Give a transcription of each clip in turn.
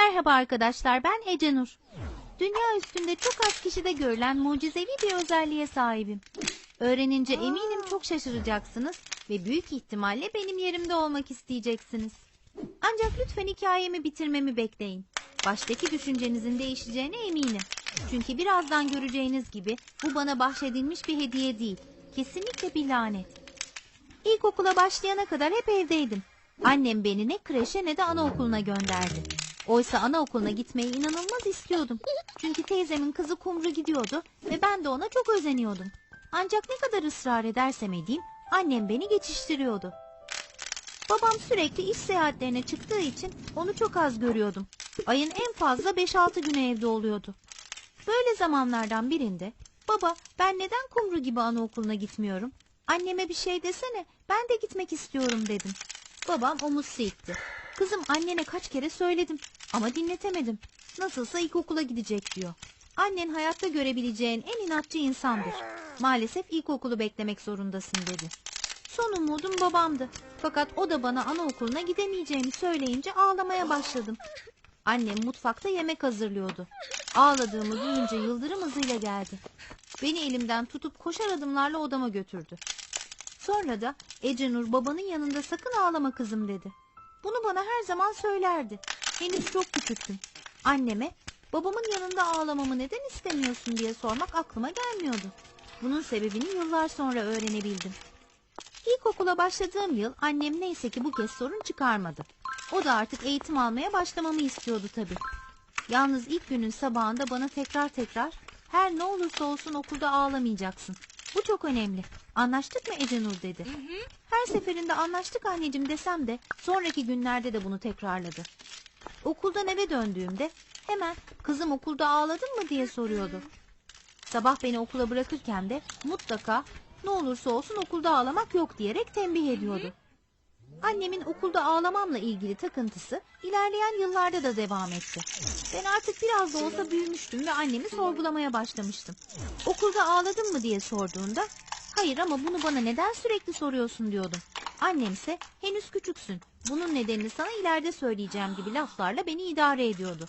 Merhaba arkadaşlar ben Ece Nur. Dünya üstünde çok az kişide görülen mucizevi bir özelliğe sahibim. Öğrenince eminim çok şaşıracaksınız ve büyük ihtimalle benim yerimde olmak isteyeceksiniz. Ancak lütfen hikayemi bitirmemi bekleyin. Baştaki düşüncenizin değişeceğine eminim. Çünkü birazdan göreceğiniz gibi bu bana bahşedilmiş bir hediye değil. Kesinlikle bir lanet. İlkokula başlayana kadar hep evdeydim. Annem beni ne kreşe ne de anaokuluna gönderdi. Oysa anaokuluna gitmeyi inanılmaz istiyordum. Çünkü teyzemin kızı Kumru gidiyordu ve ben de ona çok özeniyordum. Ancak ne kadar ısrar edersem edeyim annem beni geçiştiriyordu. Babam sürekli iş seyahatlerine çıktığı için onu çok az görüyordum. Ayın en fazla 5-6 günü evde oluyordu. Böyle zamanlardan birinde baba ben neden Kumru gibi anaokuluna gitmiyorum? Anneme bir şey desene ben de gitmek istiyorum dedim. Babam omuz silkti. Kızım annene kaç kere söyledim ama dinletemedim. Nasılsa ilkokula gidecek diyor. Annen hayatta görebileceğin en inatçı insandır. Maalesef ilkokulu beklemek zorundasın dedi. Son umudum babamdı. Fakat o da bana anaokuluna gidemeyeceğimi söyleyince ağlamaya başladım. Annem mutfakta yemek hazırlıyordu. Ağladığımı duyunca yıldırım hızıyla geldi. Beni elimden tutup koşar adımlarla odama götürdü. Sonra da Ece Nur babanın yanında sakın ağlama kızım dedi. Bunu bana her zaman söylerdi. Henüz çok küçüktüm. Anneme babamın yanında ağlamamı neden istemiyorsun diye sormak aklıma gelmiyordu. Bunun sebebini yıllar sonra öğrenebildim. İlkokula başladığım yıl annem neyse ki bu kez sorun çıkarmadı. O da artık eğitim almaya başlamamı istiyordu tabii. Yalnız ilk günün sabahında bana tekrar tekrar her ne olursa olsun okulda ağlamayacaksın. Bu çok önemli. Anlaştık mı Ece Nur dedi. Her seferinde anlaştık anneciğim desem de sonraki günlerde de bunu tekrarladı. Okuldan eve döndüğümde hemen kızım okulda ağladın mı diye soruyordu. Sabah beni okula bırakırken de mutlaka ne olursa olsun okulda ağlamak yok diyerek tembih ediyordu. Annemin okulda ağlamamla ilgili takıntısı ilerleyen yıllarda da devam etti. Ben artık biraz da olsa büyümüştüm ve annemi sorgulamaya başlamıştım. Okulda ağladın mı diye sorduğunda hayır ama bunu bana neden sürekli soruyorsun diyordum. Annemse henüz küçüksün bunun nedenini sana ileride söyleyeceğim gibi laflarla beni idare ediyordu.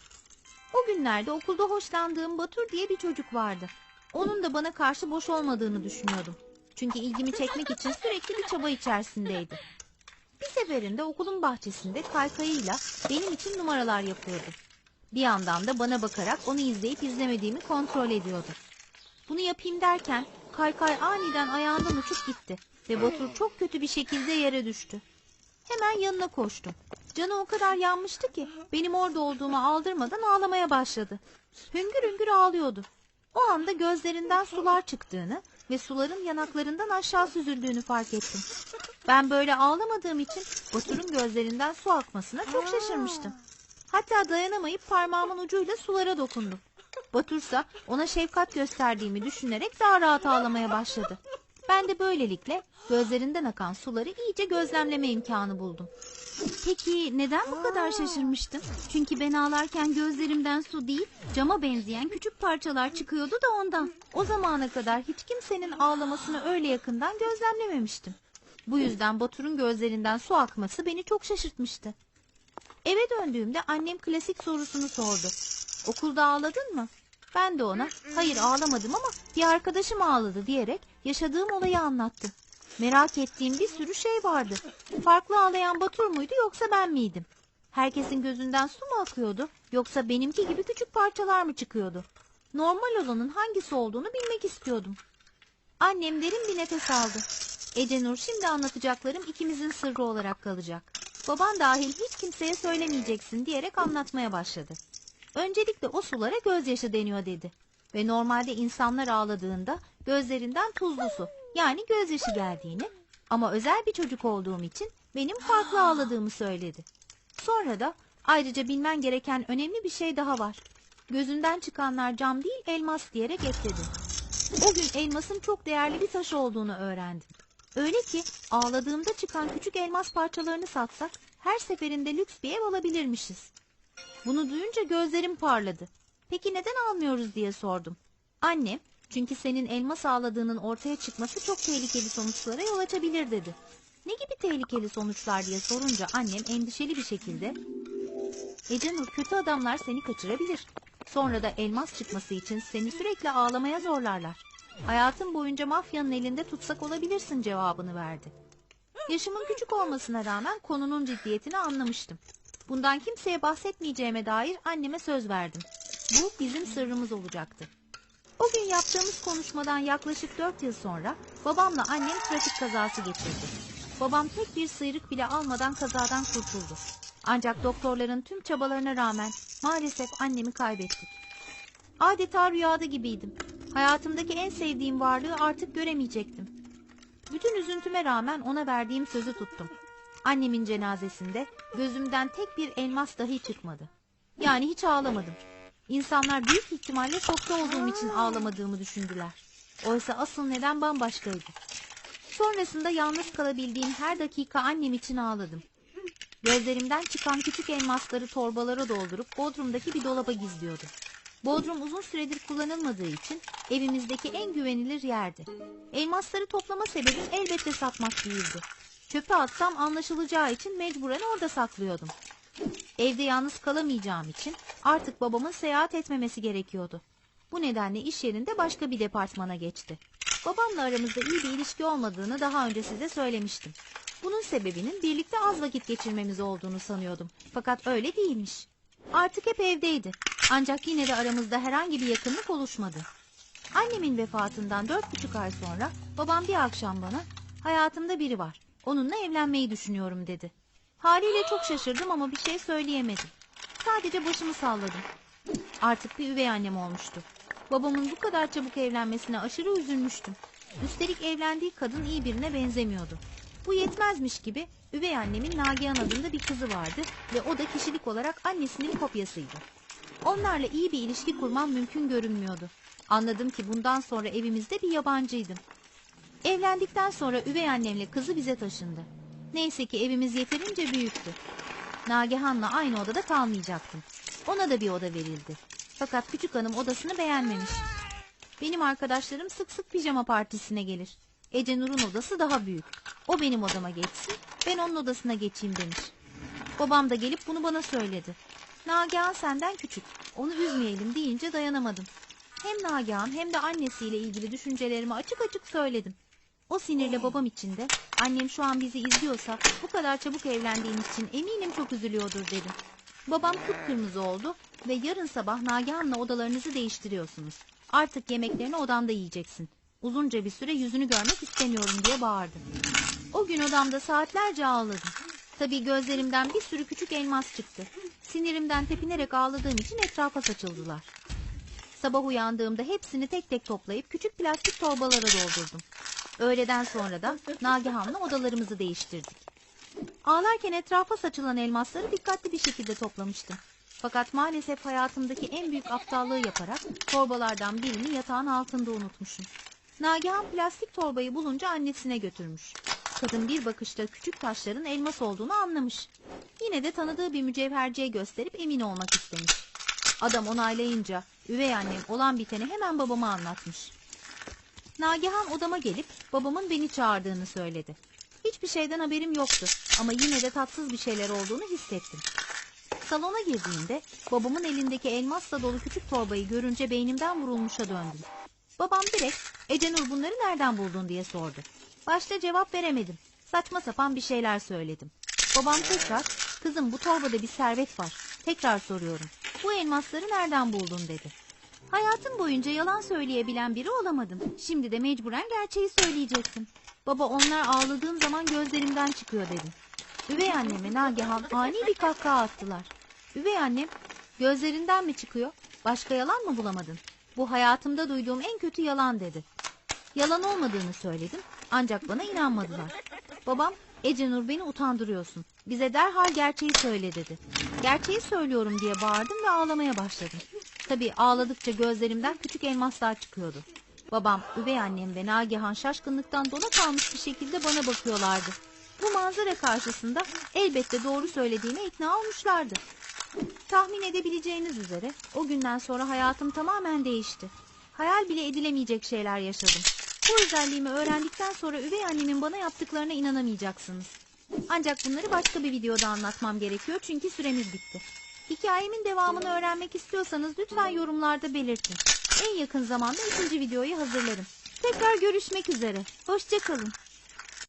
O günlerde okulda hoşlandığım Batur diye bir çocuk vardı. Onun da bana karşı boş olmadığını düşünüyordum. Çünkü ilgimi çekmek için sürekli bir çaba içerisindeydi. Bir seferinde okulun bahçesinde kaykayıyla benim için numaralar yapıyordu. Bir yandan da bana bakarak onu izleyip izlemediğimi kontrol ediyordu. Bunu yapayım derken kaykay aniden ayağından uçup gitti ve Batur çok kötü bir şekilde yere düştü. Hemen yanına koştum. Canı o kadar yanmıştı ki benim orada olduğumu aldırmadan ağlamaya başladı. Hüngür hüngür ağlıyordu. O anda gözlerinden sular çıktığını ve suların yanaklarından aşağı süzüldüğünü fark ettim. Ben böyle ağlamadığım için Batur'un gözlerinden su akmasına çok şaşırmıştım. Hatta dayanamayıp parmağımın ucuyla sulara dokundum. Batursa ona şefkat gösterdiğimi düşünerek daha rahat ağlamaya başladı. Ben de böylelikle gözlerinden akan suları iyice gözlemleme imkanı buldum. Peki neden bu kadar şaşırmıştım? Çünkü ben ağlarken gözlerimden su değil, cama benzeyen küçük parçalar çıkıyordu da ondan. O zamana kadar hiç kimsenin ağlamasını öyle yakından gözlemlememiştim. Bu yüzden Batur'un gözlerinden su akması beni çok şaşırtmıştı. Eve döndüğümde annem klasik sorusunu sordu. Okulda ağladın mı? Ben de ona hayır ağlamadım ama bir arkadaşım ağladı diyerek yaşadığım olayı anlattım. Merak ettiğim bir sürü şey vardı. Farklı ağlayan Batur muydu yoksa ben miydim? Herkesin gözünden su mu akıyordu yoksa benimki gibi küçük parçalar mı çıkıyordu? Normal olanın hangisi olduğunu bilmek istiyordum. Annem derin bir nefes aldı. Ece Nur şimdi anlatacaklarım ikimizin sırrı olarak kalacak. Baban dahil hiç kimseye söylemeyeceksin diyerek anlatmaya başladı. Öncelikle o sulara gözyaşı deniyor dedi. Ve normalde insanlar ağladığında gözlerinden tuzlu su yani gözyaşı geldiğini ama özel bir çocuk olduğum için benim farklı ağladığımı söyledi. Sonra da ayrıca bilmen gereken önemli bir şey daha var. Gözünden çıkanlar cam değil elmas diyerek ekledi. O gün elmasın çok değerli bir taş olduğunu öğrendim. Öyle ki ağladığımda çıkan küçük elmas parçalarını satsak her seferinde lüks bir ev alabilirmişiz. Bunu duyunca gözlerim parladı. Peki neden almıyoruz diye sordum. Annem çünkü senin elmas ağladığının ortaya çıkması çok tehlikeli sonuçlara yol açabilir dedi. Ne gibi tehlikeli sonuçlar diye sorunca annem endişeli bir şekilde Ecenur kötü adamlar seni kaçırabilir. Sonra da elmas çıkması için seni sürekli ağlamaya zorlarlar. Hayatın boyunca mafyanın elinde tutsak olabilirsin cevabını verdi. Yaşımın küçük olmasına rağmen konunun ciddiyetini anlamıştım. Bundan kimseye bahsetmeyeceğime dair anneme söz verdim. Bu bizim sırrımız olacaktı. O gün yaptığımız konuşmadan yaklaşık dört yıl sonra babamla annem trafik kazası geçirdi. Babam tek bir sıyrık bile almadan kazadan kurtuldu. Ancak doktorların tüm çabalarına rağmen maalesef annemi kaybettik. Adeta rüyada gibiydim. Hayatımdaki en sevdiğim varlığı artık göremeyecektim. Bütün üzüntüme rağmen ona verdiğim sözü tuttum. Annemin cenazesinde gözümden tek bir elmas dahi çıkmadı. Yani hiç ağlamadım. İnsanlar büyük ihtimalle şokta olduğum için ağlamadığımı düşündüler. Oysa asıl neden bambaşkaydı. Sonrasında yalnız kalabildiğim her dakika annem için ağladım. Gözlerimden çıkan küçük elmasları torbalara doldurup Bodrum'daki bir dolaba gizliyordum. Bodrum uzun süredir kullanılmadığı için evimizdeki en güvenilir yerdi. Elmasları toplama sebebim elbette satmak değildi. Çöpe atsam anlaşılacağı için mecburen orada saklıyordum. Evde yalnız kalamayacağım için artık babamın seyahat etmemesi gerekiyordu. Bu nedenle iş yerinde başka bir departmana geçti. Babamla aramızda iyi bir ilişki olmadığını daha önce size söylemiştim. Bunun sebebinin birlikte az vakit geçirmemiz olduğunu sanıyordum. Fakat öyle değilmiş. Artık hep evdeydi. Ancak yine de aramızda herhangi bir yakınlık oluşmadı. Annemin vefatından dört buçuk ay sonra babam bir akşam bana hayatımda biri var. Onunla evlenmeyi düşünüyorum dedi. Haliyle çok şaşırdım ama bir şey söyleyemedim. Sadece başımı salladım. Artık bir üvey annem olmuştu. Babamın bu kadar çabuk evlenmesine aşırı üzülmüştüm. Üstelik evlendiği kadın iyi birine benzemiyordu. Bu yetmezmiş gibi üvey annemin Nagihan adında bir kızı vardı ve o da kişilik olarak annesinin kopyasıydı. Onlarla iyi bir ilişki kurmam mümkün görünmüyordu. Anladım ki bundan sonra evimizde bir yabancıydım. Evlendikten sonra üvey annemle kızı bize taşındı. Neyse ki evimiz yeterince büyüktü. Nagihan'la aynı odada kalmayacaktım. Ona da bir oda verildi. Fakat küçük hanım odasını beğenmemiş. Benim arkadaşlarım sık sık pijama partisine gelir. Ece Nur'un odası daha büyük. O benim odama geçsin, ben onun odasına geçeyim demiş. Babam da gelip bunu bana söyledi. Nagihan senden küçük, onu üzmeyelim deyince dayanamadım. Hem Nagihan hem de annesiyle ilgili düşüncelerimi açık açık söyledim. O sinirle babam için de annem şu an bizi izliyorsa bu kadar çabuk evlendiğimiz için eminim çok üzülüyordur dedim. Babam kıpkırmızı oldu ve yarın sabah Nagihan'la odalarınızı değiştiriyorsunuz. Artık yemeklerini odamda yiyeceksin. Uzunca bir süre yüzünü görmek istemiyorum diye bağırdı. O gün odamda saatlerce ağladım. Tabii gözlerimden bir sürü küçük elmas çıktı. Sinirimden tepinerek ağladığım için etrafa saçıldılar. Sabah uyandığımda hepsini tek tek toplayıp küçük plastik torbalara doldurdum. Öğleden sonra da Nagihan'la odalarımızı değiştirdik. Ağlarken etrafa saçılan elmasları dikkatli bir şekilde toplamıştım. Fakat maalesef hayatımdaki en büyük aptallığı yaparak torbalardan birini yatağın altında unutmuşum. Nagihan plastik torbayı bulunca annesine götürmüş. Kadın bir bakışta küçük taşların elmas olduğunu anlamış. Yine de tanıdığı bir mücevherciye gösterip emin olmak istemiş. Adam onaylayınca üvey annem olan biteni hemen babama anlatmış. Nagihan odama gelip babamın beni çağırdığını söyledi. Hiçbir şeyden haberim yoktu ama yine de tatsız bir şeyler olduğunu hissettim. Salona girdiğimde babamın elindeki elmasla dolu küçük torbayı görünce beynimden vurulmuşa döndüm. Babam direkt Ecenur bunları nereden buldun diye sordu. Başta cevap veremedim. Saçma sapan bir şeyler söyledim. Babam tekrar kızım bu torbada bir servet var. Tekrar soruyorum. Bu elmasları nereden buldun dedi. Hayatım boyunca yalan söyleyebilen biri olamadım. Şimdi de mecburen gerçeği söyleyecektim. Baba onlar ağladığım zaman gözlerimden çıkıyor dedim. Üvey anneme Nagihan ani bir kahkaha attılar. Üvey annem gözlerinden mi çıkıyor? Başka yalan mı bulamadın? Bu hayatımda duyduğum en kötü yalan dedi. Yalan olmadığını söyledim ancak bana inanmadılar. Babam Ece Nur beni utandırıyorsun. Bize derhal gerçeği söyle dedi. Gerçeği söylüyorum diye bağırdım ve ağlamaya başladım. Tabii ağladıkça gözlerimden küçük elmaslar çıkıyordu. Babam, üvey annem ve Nagihan şaşkınlıktan dona kalmış bir şekilde bana bakıyorlardı. Bu manzara karşısında elbette doğru söylediğime ikna olmuşlardı. Tahmin edebileceğiniz üzere o günden sonra hayatım tamamen değişti. Hayal bile edilemeyecek şeyler yaşadım. Bu özelliğimi öğrendikten sonra üvey annemin bana yaptıklarına inanamayacaksınız. Ancak bunları başka bir videoda anlatmam gerekiyor çünkü süremiz bitti. Hikayemin devamını öğrenmek istiyorsanız lütfen yorumlarda belirtin. En yakın zamanda ikinci videoyu hazırlarım. Tekrar görüşmek üzere. Hoşçakalın.